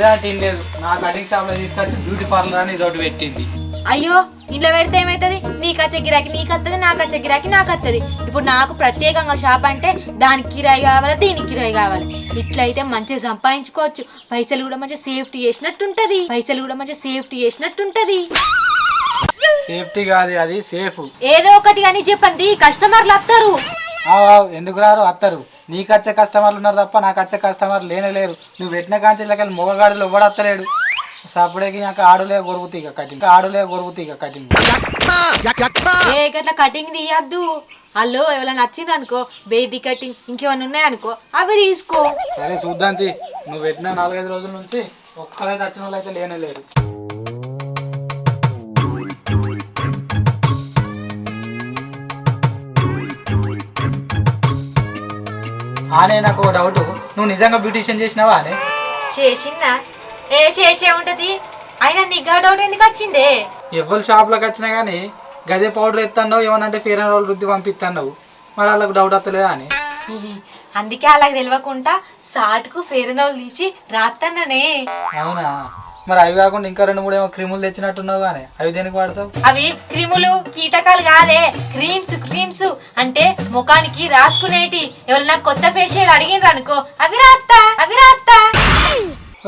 లేదు. నా కటింగ్ షాప్లో తీసుకొచ్చి బ్యూటీ పార్లర్ అని ఇదొకటి పెట్టింది. అయ్యో ఇంట్లో పెడితే ఏమవుతుంది నీకు వచ్చే గిరాకి నీకు వస్తుంది నాకు వచ్చే గిరాకి నాకు వస్తుంది ఇప్పుడు నాకు ప్రత్యేకంగా షాప్ అంటే దానికి కిరాయి కావాలి దీనికి కిరాయి కావాలి. ఇట్లయితే మంచిగా సంపాదించుకోవచ్చు. పైసలు కూడా మంచిగా సేఫ్టీ చేసినట్టుంటది. పైసలు కూడా మంచిగా సేఫ్టీ చేసినట్టుంటది. సేఫ్టీ కాదు అది సేఫ్ ఏదో ఒకటి అని చెప్పండి కస్టమర్లు వస్తారు ఎందుకు రారు? అత్తరు. నీకు వచ్చే కస్టమర్లు ఉన్నారు తప్ప నాకు వచ్చే కస్టమర్లు లేనే లేరు. నువ్వు పెట్టిన కాంచెలకెళ్ళి మొగగాడులు ఎవ్వడత్తలేడు సప్పుడేకి నాకు ఆడులే గొరుగుతాయి ఇక కటింగ్ ఆడులే గొరుగుతాయి ఇక కటింగ్ ఏ గట్ల కటింగ్ తీయద్దు. అల్లో ఎవరైనా నచ్చింది అనుకో బేబీ కటింగ్ ఇంకేమైనా ఉన్నాయనుకో అవి తీసుకో. సరే చూద్దాం తీ. నువ్వు పెట్టిన నాలుగైదు రోజుల నుంచి ఒక్కరైతే వచ్చిన వాళ్ళు అయితే లేనే లేరు. ఆనే నాకు ఒక డౌట్ నువ్వు నిజంగా బ్యూటీషియన్ చేసినావా అనే చేసిందా ఏ చేసే ఉంటది? అయినా నీకు డౌట్ ఎందుకు వచ్చిందే? ఎవరి షాప్లోకి వచ్చినా కానీ గదే పౌడర్ ఎత్తన్నావు ఏమనంటే ఫేర్ అండ్ రుద్ది పంపిస్తున్నావు మరి వాళ్ళకి డౌట్ వస్తలేదా అని అందుకే అలాగ తెలియకుండా సాటుకు ఫేర్ అండ్ తీసి రాత్తన్ననే. అవునా? మరి అవి కాకుండా ఇంకా రెండు మూడు ఏమో క్రీములు తెచ్చినట్టున్నావు కానీ అవి దేనికి వాడతావు? అవి క్రిములు కీటకాలు కాదే. క్రీమ్స్ క్రీమ్స్ అంటే ముఖానికి రాసుకునేటి. ఎవరైనా కొత్త ఫేషియల్ అడిగిండ్రు అనుకో అవి రాత్తా అవి రాత్తా.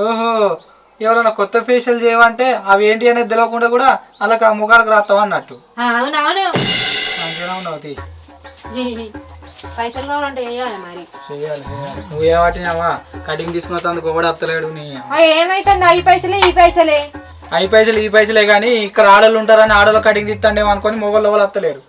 ఓహో ఎవరైనా కొత్త ఫేషియల్ చేయమంటే అవి ఏంటి అనేది తెలియకుండా కూడా అలా ముఖాలకు రాస్తావు అన్నట్టు. అవునవును. మంచిగా ఉన్నావు తీ. పైసలు కూడా ఉంటాయి వేయాలి మరి. చేయాలి చేయాలి. నువ్వు ఏ వాటినావా? కటింగ్ తీసుకున్నందుకు ఒకటి వస్తలేడు నీ ఆ, ఏమైతుంది? ఈ పైసలే ఈ పైసలే. ఐదు పైసలు ఈ పైసలే కానీ ఇక్కడ ఆడలు ఉంటారని ఆడలు కటింగ్ తీస్తాండేమో అనుకొని మొగలు ఎవరు వస్తలేరు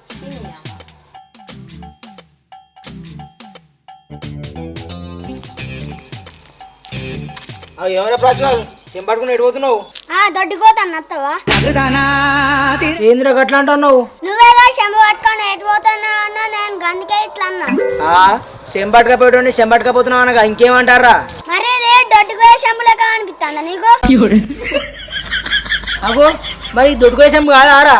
ఏమైనా ప్రశ్న చెంపట్టుకుని ఎడిపోతున్నావు ఆ దొడ్డిపోతాను అత్తవా. ఏందిరా గట్లా అంటున్నావు? నువ్వేగా శంభ పట్టుకొని ఎటు పోతున్నా అన్నా నేను గందుకే ఇట్లా అన్నా. చెంపట్టుక పెట్టండి చెంపట్టుక పోతున్నావు అనగా ఇంకేమంటారా? మరి ఇది దొడ్డిపోయే శంభు లెక్క అనిపిస్తాను నీకు? అగో మరి దొడ్డుకోయే చెంపు కాదా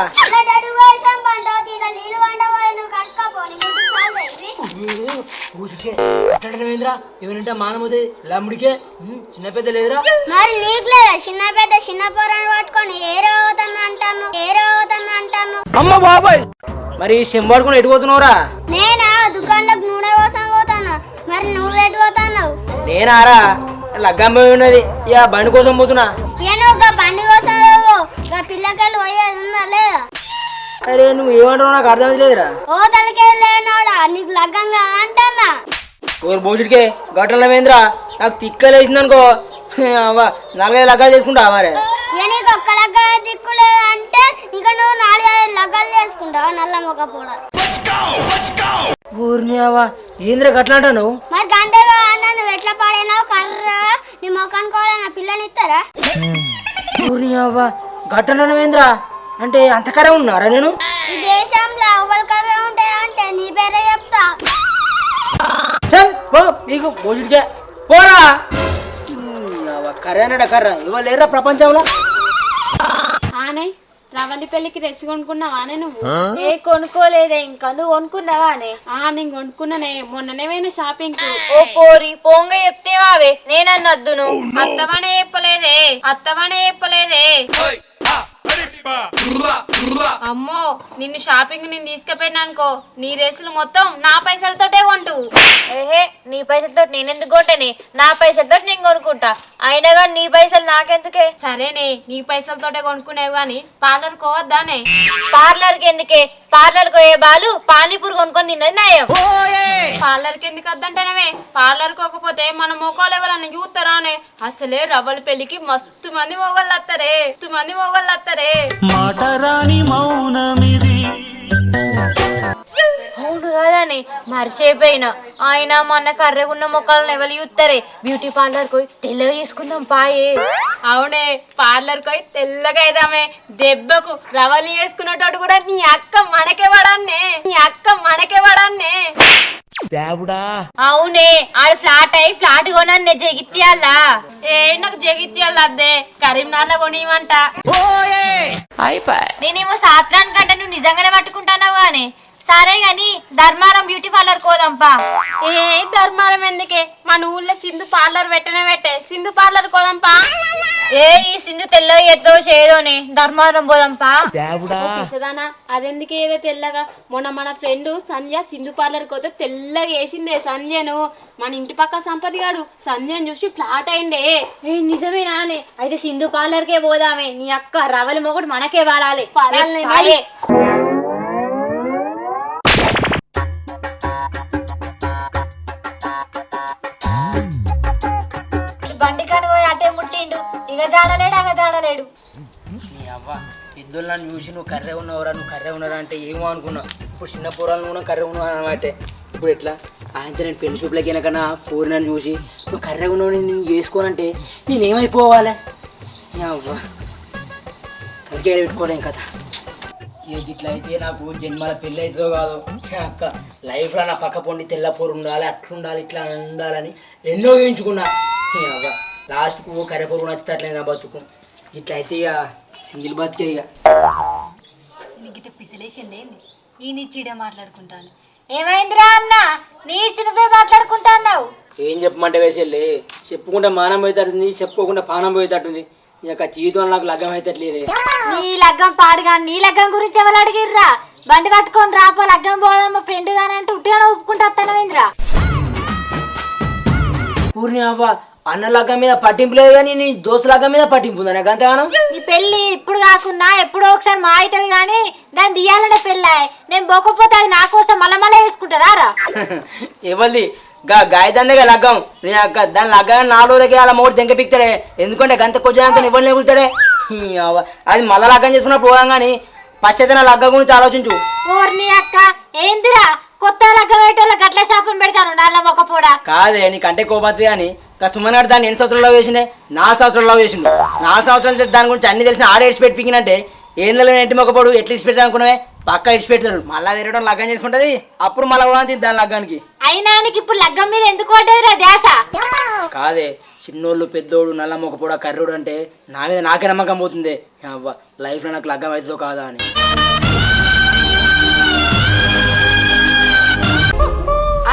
లమ్ముడికే చిన్న పెద్ద లేదురా? మరి నీకు లేదా? చిన్న పెద్ద చిన్న పట్టుకొని ఏరే అవుతాను అంటాను ఏరే అవుతాను అంటాను. అమ్మ బాబాయ్! మరి నేనా? దుకాణంలోకి నూనె కోసం పోతాను. మరి నువ్వు ఎటు పోతున్నావు నేనారా? లగ్గం పోయి ఉన్నది. ఇక బండి కోసం పోతున్నా. నువ్వు ఒక బండి కోసం పిల్లకెళ్ళి పోయేది ఉందా లేదా? అరే నువ్వు ఏమంటావు నాకు అర్థం లేదురా ఓ తలకెళ్ళి లేనోడా? నీకు లగ్గం కదా అంటన్నా. ఓరు బోసుడికే గట్టల వేంద్రా నాకు తిక్కలేసింది అనుకో అవ్వ నాలుగైదు లగ్గాలు చేసుకుంటా మరి. నీకు ఒక్క లగ్గ దిక్కులేదు అంటే ఇక నువ్వు నాలుగైదు లగ్గాలు చేసుకుంటావా? నల్ల మొక్క పూడ. ఊరిని అవ్వ ఏంద్రా గట్లా అంటా నువ్వు మరి గంటగా అన్న నువ్వు ఎట్లా పాడైనావు కర్ర? నీ మొక్కను కూడా నా పిల్లని ఇస్తారా? ఊరిని అవ్వ గట్టన వేంద్రా అంటే అంతకరే ఉన్నారా నేను? ఈ దేశంలో కర్ర ఉంటాయి అంటే నీ పేరే చెప్తా. చల్, పో నీకు బోసుడికే. పోరా. కర్ర అన్నాడు కర్ర. ఇవాళ లేరా ప్రపంచంలో? ఆనే రవల్లి పెళ్ళికి డ్రెస్ కొనుక్కున్నావానే నువ్వు? ఏ కొనుక్కోలేదే ఇంకా. నువ్వు కొనుక్కున్నావానే ఆ నేను కొనుక్కున్నానే. మొన్ననే పోయిన షాపింగ్ ఓ పోరి పోంగ చెప్తేవావే. నేనన్నద్దును. అత్తవనే చెప్పలేదే. అత్తవనే చెప్పలేదే. అమ్మో నిన్ను షాపింగ్ నేను తీసుకుపోయినానుకో నీ రేసులు మొత్తం నా పైసలతోటే కొంటు. ఏహే నీ పైసలతో నేనెందుకు కొంటనే? నా పైసలతో నేను కొనుక్కుంటా. అయినా కానీ నీ పైసలు నాకెందుకే? సరేనే నీ పైసలతోటే కొనుక్కునేవి కానీ పార్లర్ కోవద్దానే పార్లర్కి ఎందుకే? పార్లర్ పోయే బాలు పానీపూరి కొనుక్కొని తిన్నది నయం. పార్లర్కి ఎందుకు వద్దంటానవే? పార్లర్ కోకపోతే మన మొక్కలు ఎవరన్నా చూస్తారానే? అసలే రవ్వల పెళ్ళికి మస్తు మంది మొగళ్ళు వస్తారే మస్తు మంది మొగళ్ళు వస్తారే అవును కాదని మర్చిపోయినా. ఆయన మొన్న కర్రెగున్న మొక్కలను ఎవరు చూస్తారే బ్యూటీ పార్లర్ పోయి తెల్లగా చేసుకుందాం పాయే. అవునే పార్లర్ పోయి తెల్లగా అయిదామే. దెబ్బకు రవలి చేసుకునేటోడు కూడా నీ అక్క మనకే పడాన్నే నీ అక్క మనకే పడాన్నే అవునే ఆడు ఫ్లాట్ అయి ఫ్లాట్ కొనన్నే జగిత్యాలా. ఏ నాకు జగిత్యాల అద్దే. కరీంనగర్ కొనివ్వంట నేనేమో సాత్రానికంటే నువ్వు నిజంగానే పట్టుకుంటానావు గానీ. సరే గాని ధర్మారం బ్యూటీ పార్లర్ కోదంపా ఏ ధర్మారం ఎందుకే? మన ఊళ్ళో సింధు పార్లర్ పెట్టనే పెట్టే. సింధు పార్లర్ కోదంపా ఏ ఈ సింధు తెల్లగా ఎత్తో చేదోనే. ధర్మవరం పోదాంపా పిసదానా అదెందుకు ఏదో తెల్లగా? మొన్న మన ఫ్రెండ్ సంధ్య సింధు పార్లర్ పోతే తెల్లగా వేసిందే సంధ్యను. మన ఇంటి పక్క సంపతి గాడు సంధ్యను చూసి ఫ్లాట్ అయిండే. ఏ నిజమేనా అనే అయితే సింధు పార్లర్కే పోదామే. నీ అక్క రవలి మొగడు మనకే వాడాలి. పడాలి జాడలేడు అగ నీ అవ్వ ఇద్దరు నన్ను చూసి నువ్వు కర్రే ఉన్నవరా నువ్వు కర్రే ఉన్నారా అంటే ఏమో అనుకున్నావు ఇప్పుడు చిన్న పూరాలు కూడా కర్రే ఉన్నావు అనమాట ఇప్పుడు ఎట్లా? ఆయనతో నేను పెళ్ళి చూపులకి వెళ్ళకన్నా పూరి నన్ను చూసి నువ్వు కర్రే ఉన్నావు నేను చేసుకోనంటే నేనేమైపోవాలి నీ అవ్వ. తలకేడ పెట్టుకోలేం కదా ఏ ఇట్లా అయితే నాకు జన్మల పెళ్ళి అవుతుందో కాదు. అక్క లైఫ్లో నా పక్క పొండి తెల్ల పూరు ఉండాలి అట్లుండాలి ఇట్లా ఉండాలని ఎన్నో ఊహించుకున్నా. నీ అవ్వ. లాస్ట్కు కర్రెపూరు నచ్చుతట్లే నా బతుకు? ఇట్లా అయితే ఇక సింగిల్ బతికే ఇక నీకు పిసిలేసింది ఏంది? ఈ నిచ్చిడే మాట్లాడుకుంటాను. ఏమైందిరా అన్న? నీ ఇచ్చి నువ్వే మాట్లాడుకుంటాన్నావు ఏం చెప్పమంటే వేసేళ్ళి? చెప్పుకుంటే మానం పోయేటట్టుంది చెప్పుకోకుండా పానం పోయేటట్టుంది. ఈ యొక్క జీవితంలో నాకు లగ్గం అవుతట్లేదే నీ లగ్గం పాడుగా నీ లగ్గం గురించి ఎవరు అడిగిర్రా? బండి పట్టుకొని రాపో లగ్గం పోదాం మా ఫ్రెండ్ గాని అంటే ఉట్టిగానే ఒప్పుకుంటా వస్తానవేంద్రా పూర్ణి అవ్వ అన్న లగ్గం మీద పట్టింపు లేదు కానీ నీ దోస్తు లగ్గం మీద పట్టింపు ఉందా నాకు అంతగానం నీ పెళ్ళి ఇప్పుడు కాకున్నా ఎప్పుడో ఒకసారి మా అవుతుంది కానీ దాన్ని తీయాలనే పెళ్ళి. నేను పోకపోతే అది నా కోసం మళ్ళీ వేసుకుంటుందా రా? ఎవరిది? గా గాయదండగా లగ్గం. నీ అక్క దాని లగ్గం నాలుగు రోజులకి అలా మూడు దెంక పిక్తాడే. ఎందుకంటే గంత కొద్దిగా ఎవరిని ఎగులుతాడే అది మళ్ళా లగ్గం చేసుకున్నప్పుడు పోదాం కానీ పశ్చాత్తన లగ్గం గురించి ఆలోచించు. ఓర్ని అక్క ఏందిరా? కొత్త లగ్గం వేటోళ్ళ గట్ల శాపం పెడతాను నల్ల మొక్కపోడా కాదే నీకంటే కోపత్తి కానీ సుమనాడు దాన్ని ఎన్ని సంవత్సరాల్లో వేసిండే? నాలుగు సంవత్సరాల్లో వేసిండు. నాలుగు సంవత్సరాల దాని గురించి అన్ని తెలిసిన ఆడ ఇడిచి పెట్టిందంటే ఏం నెల ఇంటి మొక్కపోడు ఎట్లా ఇడిచి పెట్టా అనుకున్నావే? పక్క ఇడిచి పెడతాడు మళ్ళీ వేరే లగ్గం చేసుకుంటది. అప్పుడు మళ్ళీ పోవాలి దాని లగ్గానికి. అయినా ఇప్పుడు లగ్గం మీద ఎందుకు పడ్డదిరా ధ్యాస? కాదే చిన్నోళ్ళు పెద్దోడు నల్ల మొక్కపోడు కర్రుడు అంటే నా మీద నాకే నమ్మకం పోతుంది. లైఫ్లో నాకు లగ్గం అవుతుందో కాదా అని.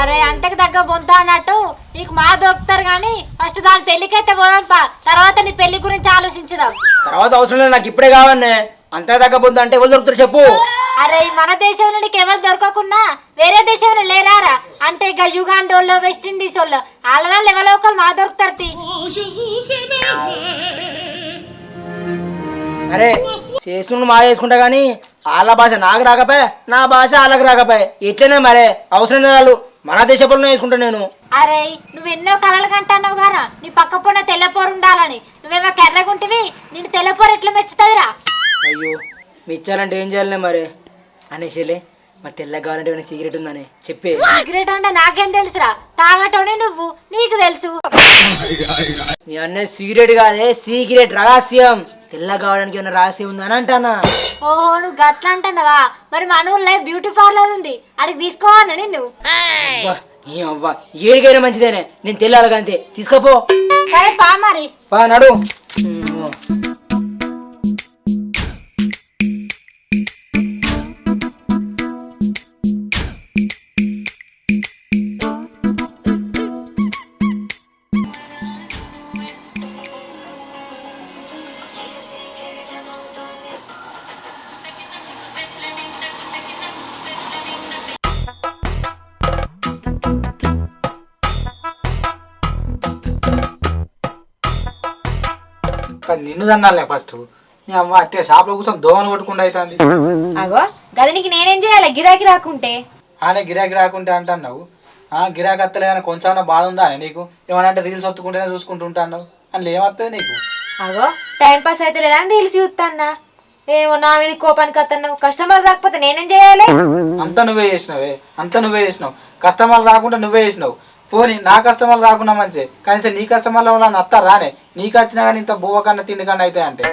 అరే అంతకు తగ్గ బొంత అన్నట్టు నీకు మా దొరుకుతారు కానీ ఫస్ట్ దాని పెళ్ళికైతే పోదాంపా తర్వాత నీ పెళ్ళి గురించి ఆలోచించుదాం. తర్వాత అవసరం లేదు నాకు ఇప్పుడే కావన్నే అంతా తగ్గబోద్దు అంటే ఎవరు దొరుకుతారు చెప్పు. అరే మన దేశంలో నీకు ఎవరు దొరకకున్నా వేరే దేశంలో లేరారా? అంటే ఇక యుగాండోళ్ళు వెస్ట్ ఇండీస్ వాళ్ళు వాళ్ళ ఎవరో ఒకరు మా దొరుకుతారు. సరే చేసుకుని మా చేసుకుంటా కానీ వాళ్ళ భాష నాకు రాకపోయే నా భాష వాళ్ళకి రాకపోయే. ఇట్లనే మరే అవసరం లేదు మన దేశంలో వేసుకుంటా నేను. అరే నువ్వు ఎన్నో కలలు కంటున్నావు గారా? నీ పక్క పొన్న తెల్లపోరు ఉండాలని. నువ్వేమో కెర్రగుంటివి నేను తెల్లపోరు ఎట్లా మెచ్చుతుందిరా? అయ్యో మిచ్చాలంటే ఏం చేయాలనే మరి? అనేసిలే మరి తెల్లగా కావాలంటే ఏమైనా సిగరెట్ ఉందని. చెప్పే. సిగరెట్ అంటే నాకేం తెలుసురా? తాగటోనే నువ్వు నీకు తెలుసు. నీ అన్న సిగరెట్ కాదే సీక్రెట్ రహస్యం. తెల్ల కావడానికి ఏమైనా రహస్యం ఉందని అంటానా? ఓహో నువ్వు గట్ల అంటున్నావా? మరి మన ఊర్లో బ్యూటీ పార్లర్ ఉంది. అడిగి తీసుకోవాలని నువ్వు అబ్బా, అవ్వ? ఏడికైనా మంచిదేనే. నేను తెల్లాలి అంతే. తీసుకోపో. సరే పా మరి. పా నడు. ఉమ్. కానీ నిన్ను తన్నాలే ఫస్ట్ నీ అమ్మ అట్టే షాప్లో కూర్చొని దోమలు కొట్టుకుంటూ అవుతుంది అగో గదినికి నేనేం చేయాలి? గిరాకీ రాకుంటే? ఆనే గిరాకీ రాకుంటే అంటున్నావు. ఆ గిరాకీ అత్తలేదని కొంచెం బాధ ఉందా అని నీకు? ఏమన్నా అంటే రీల్స్ ఒత్తుకుంటేనే చూసుకుంటూ ఉంటాను అందులో ఏమవుతుంది నీకు? అగో టైం పాస్ అయితే లేదా రీల్స్ చూస్తాన్నా ఏమో నా మీద కోపానికి వస్తున్నావు కస్టమర్ రాకపోతే నేనేం చేయాలి? అంతా నువ్వే చేసినావే. అంతా నువ్వే చేసినావు. కస్టమర్లు రాకుండా నువ్వే చేసినావు. పోనీ నా కస్టమర్లు రాకుండా మంచి కనీసం నీ కస్టమర్ల వల్ల నత్తారు రానే. నీకు వచ్చినా కానీ ఇంత బువ్వ కన్నా తిండి కన్నా అయితే అంటే.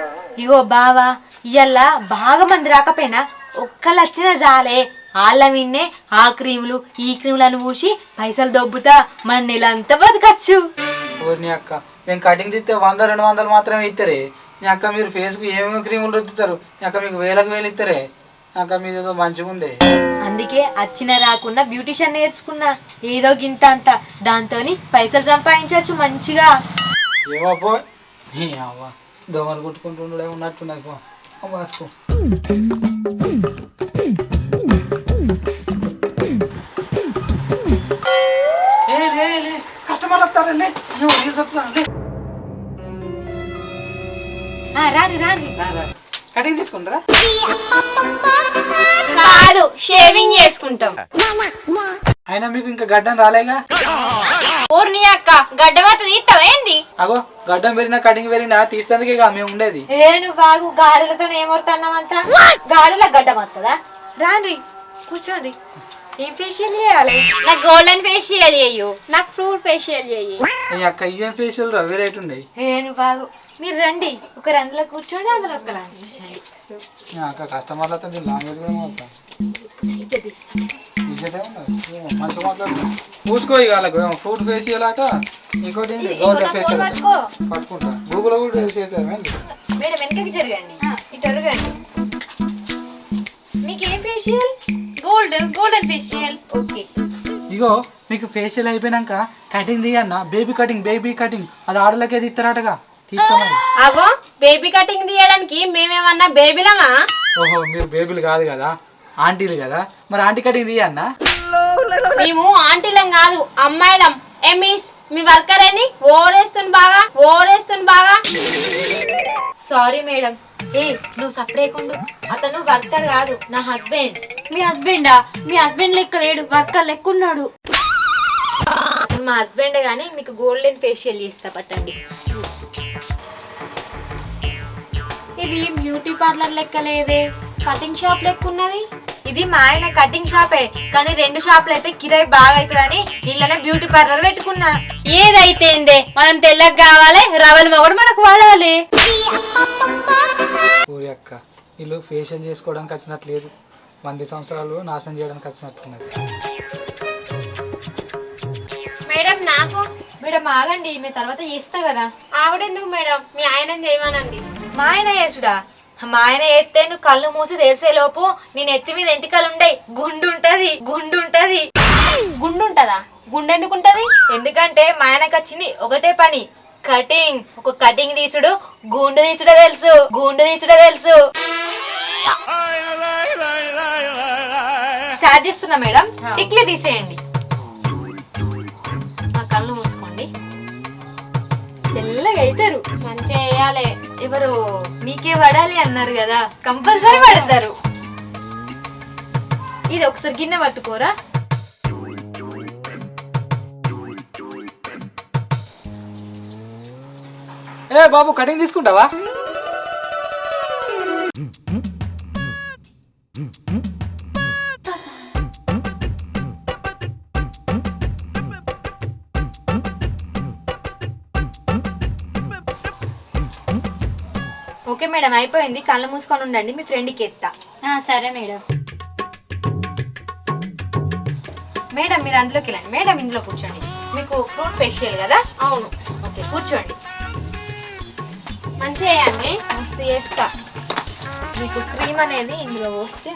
ఇగో బావా ఇయ్యల్లా బాగా మంది రాకపోయినా ఒక్కళ్ళు వచ్చినా చాలే. వాళ్ళ విన్నే ఆ క్రీములు ఈ క్రీములను పూసి పైసలు దొబ్బుతా మన నెలంతా బతకచ్చు. ఓరి నీ అక్క నేను కటింగ్ తిస్తే వంద రెండు వందలు మాత్రమే ఇస్తారే నీ అక్క మీరు ఫేస్కు ఏమేమి క్రీములు రుద్దుతారు? నీ అక్క మీకు వేలకు వేలు ఇస్తారే అక్క మీదేదో మంచిగా ఉంది అందుకే వచ్చిన రాకుండా బ్యూటిషియన్ నేర్చుకున్నా. ఏదో గింత అంత. దాంతో పైసలు సంపాదించవచ్చు మంచిగా. ఏమో పో. నీ అవ్వ దోమలు కుట్టుకుంటుండే ఉన్నట్టున్నది పో. పో. ఏ లే లే కస్టమర్లు వస్తారా లే? వస్తాను ఆ, రాని రాని. కటింగ్ తీసుకుంటారా? కాదు షేవింగ్ చేసుకుంటాం. అయినా మీకు ఇంకా గడ్డం రాలేగా? ఊరిని అక్క గడ్డవాత తీస్తావా? ఏంది? అగో గడ్డం పెరిగినా కటింగ్ పెరిగినా తీస్తేందుకే ఇక మేము ఉండేది. ఏ నువ్వు బాగు గాడులతో ఏమవుతున్నావంట గాడుల గడ్డ వస్తుందా రాని కూర్చోండి ఏం ఫేషియల్ చేయాలి? నాకు గోల్డెన్ ఫేషియల్ చెయ్యు నాకు ఫ్రూట్ ఫేషియల్ చెయ్యి నీ అక్క ఇవేం ఫేషియల్ రా? వెరైటీ ఉన్నాయి ఏ నువ్వు బాగు. మీరు రండి. ఒకరు అందులో కూర్చోండి అందులో నా అక్క కస్టమర్లతో లాంగ్వేజ్ కూడా ఇక వాళ్ళకు. ఫుడ్ ఫేషియల్ అట ఇంకోటి పట్టుకుంటా. గూగుల్ కూడా ఏంటి మేడం వెనకకి జరగండి. ఇటు అరగండి. మీకు ఏం facial gold golden facial okay ఇగో మీకు ఫేషియల్ అయిపోయినాక కటింగ్ తీయన్న. బేబీ కటింగ్ బేబీ కటింగ్ అది ఆడలకే తీస్తారటగా. అగో బేబీ కటింగ్ తీయడానికి మేమేమన్నా బేబీలమా ఓహో మీరు బేబీలు కాదు కదా ఆంటీలు కదా మరి ఆంటీ కటింగ్ తీయన్నా? మేము ఆంటీలం కాదు అమ్మాయిలం. ఎమీస్ మీ వర్కర్ అని ఓరేస్తుంది బాగా ఓరేస్తుంది బాగా. సారీ మేడం ఏ నువ్వు సపరేకుండు అతను వర్కర్ కాదు నా హస్బెండ్ మీ హస్బెండా మీ హస్బెండ్ లెక్క లేడు వర్కర్ లెక్క ఉన్నాడు మా హస్బెండ్ కానీ మీకు గోల్డెన్ ఫేషియల్ చేస్తా పట్టండి. ఇది బ్యూటీ పార్లర్ లెక్క లేదే. కటింగ్ షాప్ లెక్క ఉన్నది? ఇది మా ఆయన కటింగ్ షాపే కానీ రెండు షాపులు అయితే కిరాయి బాగా అవుతుందని ఇళ్ళనే బ్యూటీ పార్లర్ పెట్టుకున్నా. ఏదైతేందే? మనం తెల్లగా కావాలి రవల్ మొగడు మనకు వాడాలి. ఊరి అక్క వీళ్ళు ఫేషియల్ చేసుకోవడానికి వచ్చినట్లేదు వంద సంవత్సరాలు నాశనం చేయడానికి వచ్చినట్టున్నది మేడం నాకు మేడం ఆగండి మీ తర్వాత చేస్తా కదా. ఆవిడెందుకు మేడం? మీ ఆయన చేయమనండి. మా ఆయన చేసుడా మా ఆయన ఎత్తే నువ్వు కళ్ళు మూసి తెరిసే లోపు నేను ఎత్తి మీద ఎంటికలు ఉండయి గుండు ఉంటది గుండు ఉంటది గుండు ఉంటదా గుండె ఎందుకు ఉంటది ఎందుకంటే మా ఆయనకు వచ్చింది ఒకటే పని. కటింగ్. ఒక కటింగ్ తీసుడు గుండు తీసుడే తెలుసు గుండు తీసుడే తెలుసు. స్టార్ట్ చేస్తున్నా మేడం. టిక్లీ తీసేయండి. తెల్లగా అవుతారు మంచిగా వేయాలి. ఎవరు మీకే పడాలి అన్నారు కదా. కంపల్సరీ పడతారు. ఇది ఒకసారి గిన్నె పట్టుకోరా. ఏ బాబు కటింగ్ తీసుకుంటావా? మేడం అయిపోయింది. కళ్ళు మూసుకొని ఉండండి మీ ఫ్రెండ్కి ఎత్తా ఆ, సరే మేడం. మేడం మీరు అందులోకి వెళ్ళండి. మేడం ఇందులో కూర్చోండి. మీకు ఫ్రూట్ ఫేషియల్ కదా? అవును. ఓకే కూర్చోండి. మంచిగా వేయండి మస్తు చేస్తా. మీకు క్రీమ్ అనేది ఇందులో పోస్తే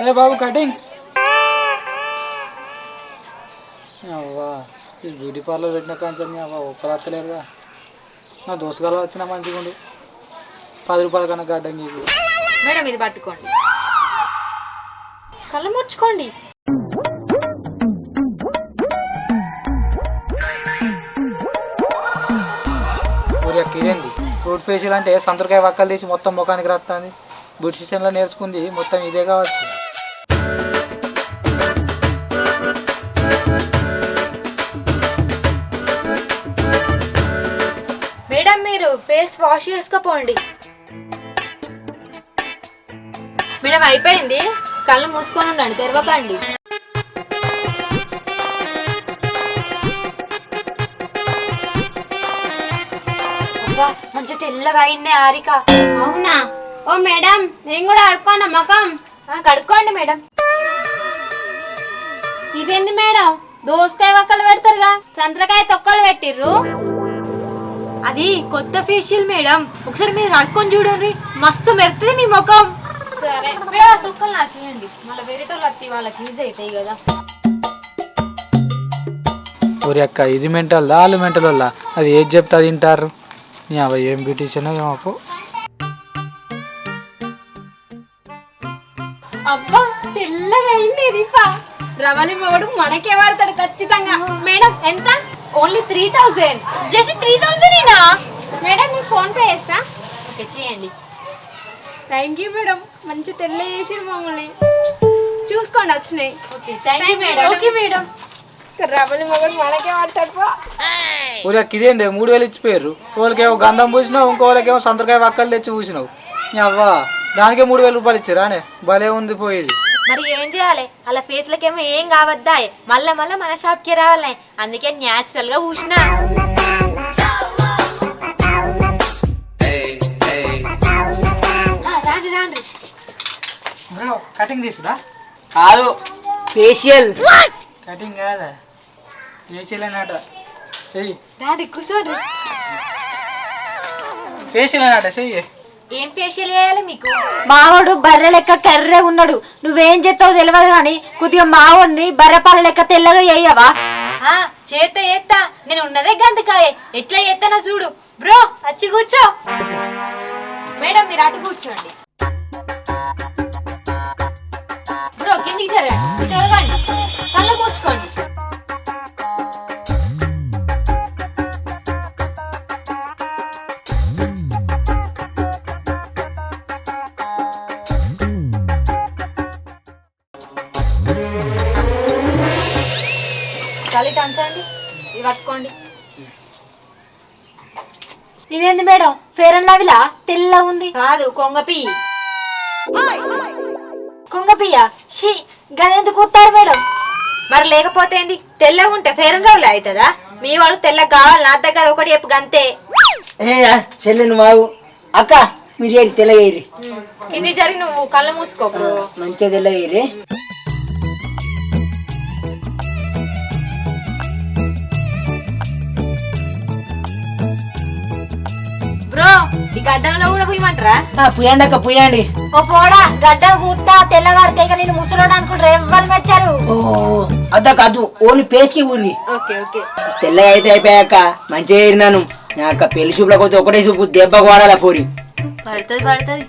ఏ బాబు కటింగ్? ఈ బ్యూటీ పార్లర్ పెట్టిన కాంచని అవ్వ ఒక్కరు వస్తలేరుగా నా దోసగాలు వచ్చిన మంచిగా ఉండు. పది రూపాయల కన్నా గడ్డం గీకు మేడం ఇది పట్టుకోండి. కళ్ళు అక్క ఇదేంది ఫ్రూట్ ఫేషియల్ అంటే సంతరకాయ వక్కలు తీసి మొత్తం ముఖానికి రాస్తుంది బ్యూటిషియన్లో నేర్చుకుంది మొత్తం ఇదే కావచ్చు. వాష్ చేసుకోపోండి. మేడం అయిపోయింది. కళ్ళు మూసుకొని ఉండండి తెరవకండి. మంచి తెల్లగా అయిందే ఆరిక. అవునా? ఓ మేడం నేను కూడా అడుకోనా ముఖం కడుక్కోండి మేడం. ఇదేంది మేడం? దోసకాయ వక్కలు పెడతారుగా సంత్రకాయ తొక్కలు పెట్టిర్రు? అది కొత్త ఫేషియల్ మేడం ఒకసారి మీరు కడుక్కొని చూడండి. మస్తు మెరుతుంది మీ ముఖం. సరే. మేడం ఆ దుక్కలు నాకు ఇవ్వండి మళ్ళీ అత్తి వాళ్ళకి యూజ్ అవుతాయి కదా. ఒరి అక్క ఇది మెంటల్ వాళ్ళు మెంటల్ వాళ్ళ అది ఏది చెప్తే అది వింటారు నీ అవ ఏం బ్యూటీషియన్ ఏమో అబ్బా తెల్లగా అయింది దీపా రవలి మొగడు మనకే వాడతాడు ఖచ్చితంగా. మేడం ఎంత? Only three thousand just three thousand madam నేను ఫోన్ పే చేస్తా. ఓకే చేయండి. Thank you madam. మంచి తెల్ల చేసి మమ్మల్ని. చూసుకోండి వచ్చినాయి okay thank you madam. Okay madam. Ravali మొగడు మనకే వాడతాడు పో. ఇదేంది మూడు వేలు ఇచ్చిపోయారు వాళ్ళకేమో గంధం పూసినావు ఇంకో వాళ్ళకేమో సంతకాయ వక్కలు తెచ్చి పూసినావు. అవ్వ దానికే మూడు వేల రూపాయలు ఇచ్చారు అనే భలే ఉంది పోయేది. మరి ఏం చేయాలి? అలా ఫేస్లకేమో ఏం కావద్దా మళ్ళా మళ్ళా మన షాప్కి రావాలి. అందుకే న్యాచురల్గా ఊసిన. రాండి రాండి. బ్రో కటింగ్ తీసురా? కాదు ఫేషియల్ కటింగ్ కాదా. ఫేషియల్ అన్నట చెయ్యి. రాండి కూర్చోండి. ఫేషియల్ అన్నట చెయ్యి. ఏం ఫేషియల్ చేయాలి మీకు? మావాడు బర్రె లెక్క కర్రే ఉన్నాడు. నువ్వేం చేస్తావు తెలియదు కానీ కొద్దిగా మావాడిని బర్రెపాల లెక్క తెల్లగా చేయవా చేత చేత్తా నేను ఉన్నదే గంధకాయ ఎట్లా చేస్తానో చూడు. బ్రో వచ్చి కూర్చో. మేడం మీరు అటు కూర్చోండి. బ్రో కిందికి జరగండి కళ్ళు ఫేర్ అండ్ లవ్లీలా తెల్లగా ఉంది. కాదు కొంగపి కొంగపియ్య షీ గదెందుకు కూతారు మేడం? మరి లేకపోతే ఏంది? తెల్లగా ఉంటే ఫేర్ అండ్ లవ్లీ అవుతుందా? మీ వాడు తెల్లగా కావాలి నా దగ్గర ఒకటి చెప్పు గంతే. ఏ చెల్లెను బాబు అక్క మీరు చేరి తెల్లగేరి కింది జరిగి నువ్వు కళ్ళు మూసుకో మంచిగా తెల్లగేరి ఈ గడ్డంలో కూడా పోయమంటారా పుయ్యండి అక్క పుయ్యండి. ఓ పోడా గడ్డ కూతా తెల్లవాడితే ఇక నేను ముసలోడు అనుకుంటారు ఎవ్వరు అద్దక్క అద్దు ఓన్లీ పేస్కి ఊరి ఓకే ఓకే. తెల్లగా అయితే అయిపోయాక మంచిగా ఏరినాను. అక్క పెళ్ళి చూపులకు పోతే ఒకటే చూపు దెబ్బకు వాడాల పూరి. పడుతుంది పడుతుంది.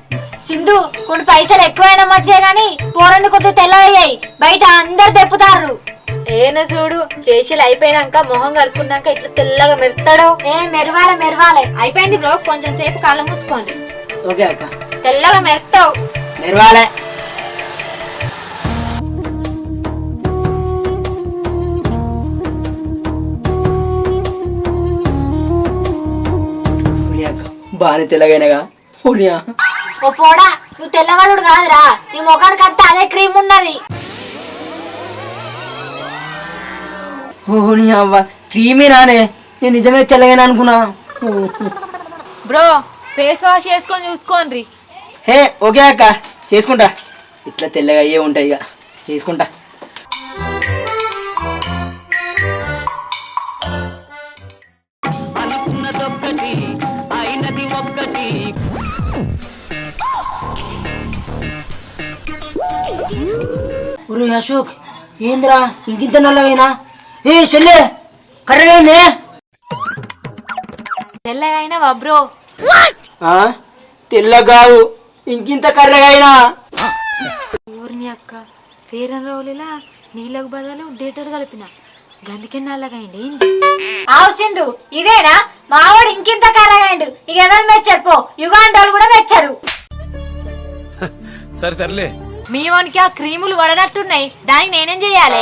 సింధు కొన్ని పైసలు ఎక్కువైనా మధ్య గాని పోరండి కొద్దిగా తెల్లయ్యాయి బయట అందరు తెప్పుతారు ఏనా చూడు ఫేషియల్ అయిపోయినాక మొహం కడుక్కున్నాక ఇట్లా తెల్లగా మెరుతాడు? ఏ మెరవాలే మెరవాలే. అయిపోయింది బ్రో కొంచెం సేపు కళ్ళు మూసుకోండి. ఓకే అక్క. తెల్లగా మెరుతావు. మెరవాలే. బాగానే తెల్లగైనగా. ఓ పోడా నువ్వు తెల్లవాడు కాదురా నీ ముఖానికి అంతా అదే క్రీమ్ ఉన్నది. ఓ నీ అవ్వ క్రీమే రానే నేను నిజమే తెల్లగైనా అనుకున్నా. బ్రో ఫేస్ వాష్ చేసుకొని చూసుకోండి హే ఓకే అక్క. చేసుకుంటా. ఇట్లా తెల్లగా అయ్యే ఉంటాయి ఇక. చేసుకుంటా. ఒరే అశోక్ ఏందిరా? ఇంకింత నల్లగైనా? ఏ చెల్లె? కర్రగైనే తెల్లగా అయినా బ్రో? తెల్లగావు. ఇంకింత కర్రగైనా ఊరిని అక్క ఫేర్ అండ్ లవ్లీలా నీళ్ళకు బదులు డేటర్ కలిపిన. గందుకే నల్లగైంది ఆవు సింధు ఇదేనా? మావాడు ఇంకింత కర్రగాయండు. ఇక ఎవరు మెచ్చారు? పో యుగాండోలు కూడా మెచ్చారు. సరే తరలే మీ వానికి ఆ క్రీములు వడనట్టున్నాయి. దానికి నేనేం చెయ్యాలి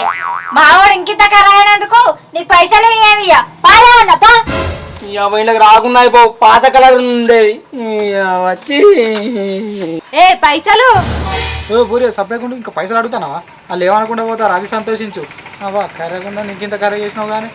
మావాడు ఇంకింత కర్రగాయనందుకు నీకు పైసలు ఏమి పాలేమన్నా పా. వీళ్ళకి రాకుండా అయిపో పాత కలర్ ఉండేది వచ్చి. ఏ పైసలు? ఓ పూరి ఇంకా పైసలు అడుగుతానావా? వాళ్ళు ఏమనకుండా పోతారు అది సంతోషించు. అవ్వా కర్రకుండా నీకు ఇంత కర్ర చేసినావు కానీ.